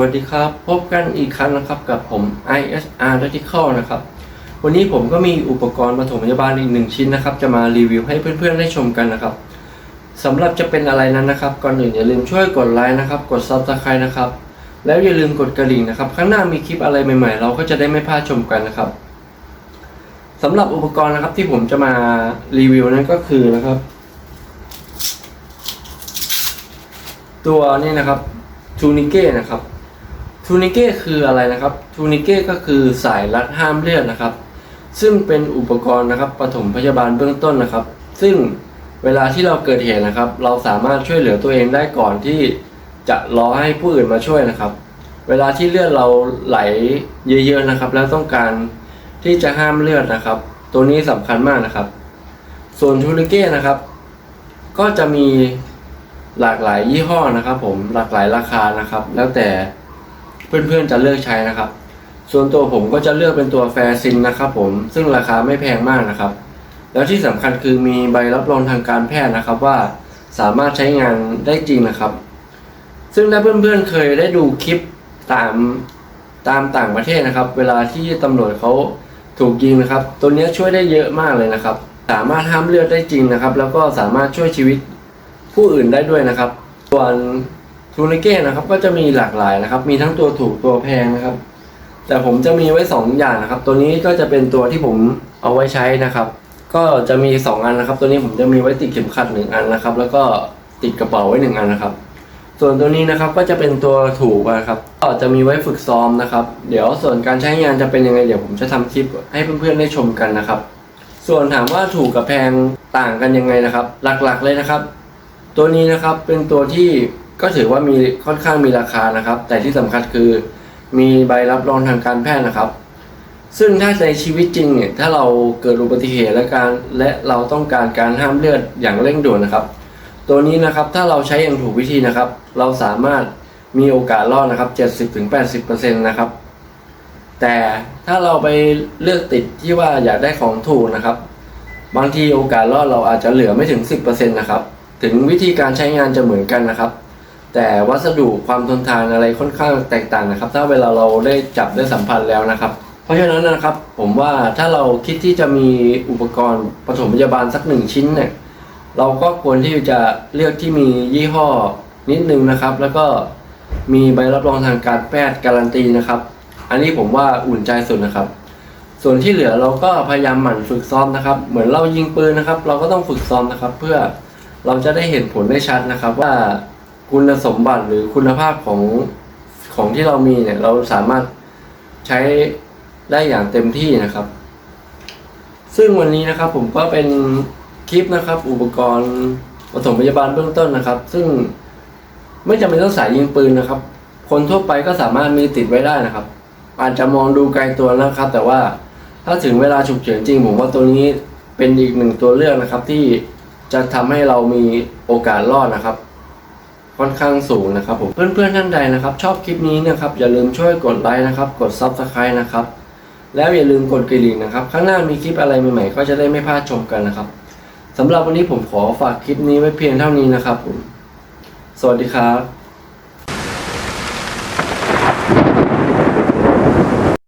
วัสดีครับ พบกันอีกครั้งนะครับกับผม ISR Radical นะครับ วันนี้ผมก็มีอุปกรณ์ปฐมพยาบาลอีกหนึ่งชิ้นนะครับ จะมารีวิวให้เพื่อนๆได้ชมกันนะครับสำหรับจะเป็นอะไรนั้นนะครับ ก่อนอื่นอย่าลืมช่วยกดไลค์นะครับ กด Subscribe นะครับ แล้วอย่าลืมกดกระดิ่งนะครับ ข้างหน้ามีคลิปอะไรใหม่ๆ เราก็จะได้ไม่พลาดชมกันนะครับสำหรับอุปกรณ์นะครับที่ผมจะมารีวิวนั้นก็คือนะครับ ตัวนี้นะครับทูนิเก้นะครับ ทูนิเก้คืออะไรนะครับ ทูนิเก้ก็คือสายรัดห้ามเลือดนะครับ ซึ่งเป็นอุปกรณ์นะครับปฐมพยาบาลเบื้องต้นนะครับ ซึ่งเวลาที่เราเกิดเหตุนะครับ เราสามารถช่วยเหลือตัวเองได้ก่อนที่จะรอให้ผู้อื่นมาช่วยนะครับ เวลาที่เลือดเราไหลเยอะๆนะครับ แล้วต้องการที่จะห้ามเลือดนะครับ ตัวนี้สำคัญมากนะครับ ส่วนทูนิเก้นะครับ ก็จะมีหลากหลายยี่ห้อนะครับ ผมหลากหลายราคานะครับ แล้วแต่ เพื่อนๆจะเลือกใช้นะครับ ส่วนตัวผมก็จะเลือกเป็นตัวแฟร์ซินนะครับผมซึ่งราคาไม่แพงมากนะครับ แล้วที่สำคัญคือมีใบรับรองทางการแพทย์นะครับว่าสามารถใช้งานได้จริงนะครับ ซึ่งถ้าเพื่อนๆเคยได้ดูคลิปตามตามต่างประเทศนะครับ เวลาที่ตำรวจเขาถูกยิงนะครับ ตัวนี้ช่วยได้เยอะมากเลยนะครับ สามารถห้ามเลือดได้จริงนะครับ แล้วก็สามารถช่วยชีวิตผู้อื่นได้ด้วยนะครับส่วน ทูนิเก้นะครับก็จะมีหลากหลายนะครับ มีทั้งตัวถูกตัวแพงนะครับ แต่ผมจะมีไว้สองอย่างนะครับ ตัวนี้ก็จะเป็นตัวที่ผมเอาไว้ใช้นะครับ ก็จะมีสองอันนะครับ ตัวนี้ผมจะมีไว้ติดเข็มขัดหนึ่งอันนะครับ แล้วก็ติดกระเป๋าไว้หนึ่งอันนะครับ ส่วนตัวนี้นะครับก็จะเป็นตัวถูกนะครับ ก็จะมีไว้ฝึกซ้อมนะครับ เดี๋ยวส่วนการใช้งานจะเป็นยังไงเดี๋ยวผมจะทำคลิปให้เพื่อนๆได้ชมกันนะครับ ส่วนถามว่าถูกกับแพงต่างกันยังไงนะครับ หลักๆเลยนะครับ ตัวนี้นะครับเป็นตัวที่ ก็ถือว่ามีค่อนข้างมีราคานะครับ แต่ที่สำคัญคือมีใบรับรองทางการแพทย์นะครับ ซึ่งถ้าในชีวิตจริงเนี่ยถ้าเราเกิดอุบัติเหตุและการและเราต้องการการห้ามเลือดอย่างเร่งด่วนนะครับ ตัวนี้นะครับถ้าเราใช้อย่างถูกวิธีนะครับ เราสามารถมีโอกาสรอดนะครับ 70-80%นะครับ แต่ถ้าเราไปเลือกติดที่ว่าอยากได้ของถูกนะครับ บางทีโอกาสรอดเราอาจจะเหลือไม่ถึง 10%นะครับ ถึงวิธีการใช้งานจะเหมือนกันนะครับ แต่วัสดุความทนทานอะไรค่อนข้างแตกต่างนะครับ ถ้าเวลาเราได้จับได้สัมผัสแล้วนะครับ เพราะฉะนั้นนะครับผมว่าถ้าเราคิดที่จะมีอุปกรณ์ปฐมพยาบาลสักหนึ่งชิ้นเนี่ยเราก็ควรที่จะเลือกที่มียี่ห้อนิดนึงนะครับ แล้วก็มีใบรับรองทางการแพทย์การันตีนะครับ อันนี้ผมว่าอุ่นใจสุดนะครับ ส่วนที่เหลือเราก็พยายามหมั่นฝึกซ้อมนะครับ เหมือนเรายิงปืนนะครับ เราก็ต้องฝึกซ้อมนะครับ เพื่อเราจะได้เห็นผลได้ชัดนะครับว่า คุณสมบัติหรือคุณภาพของของที่เรามีเนี่ย เราสามารถใช้ได้อย่างเต็มที่นะครับ ซึ่งวันนี้นะครับผมก็เป็นคลิปนะครับ อุปกรณ์ปฐมพยาบาลเบื้องต้นนะครับ ซึ่งไม่จำเป็นต้องสายยิงปืนนะครับ คนทั่วไปก็สามารถมีติดไว้ได้นะครับ อาจจะมองดูไกลตัวนะครับ แต่ว่าถ้าถึงเวลาฉุกเฉินจริง ผมว่าตัวนี้เป็นอีกหนึ่งตัวเลือกนะครับ ที่จะทำให้เรามีโอกาสรอดนะครับ ค่อนข้างสูงนะครับผม เพื่อนๆท่านใดนะครับ ชอบคลิปนี้นะครับอย่าลืมช่วยกดไลค์นะครับ กด Subscribe นะครับ แล้วอย่าลืมกดกระดิ่งนะครับ ข้างหน้ามีคลิปอะไรใหม่ๆ ก็จะได้ไม่พลาดชมกันนะครับสำหรับวันนี้ผมขอฝากคลิปนี้ไว้เพียงเท่านี้นะครับผม สวัสดีครับ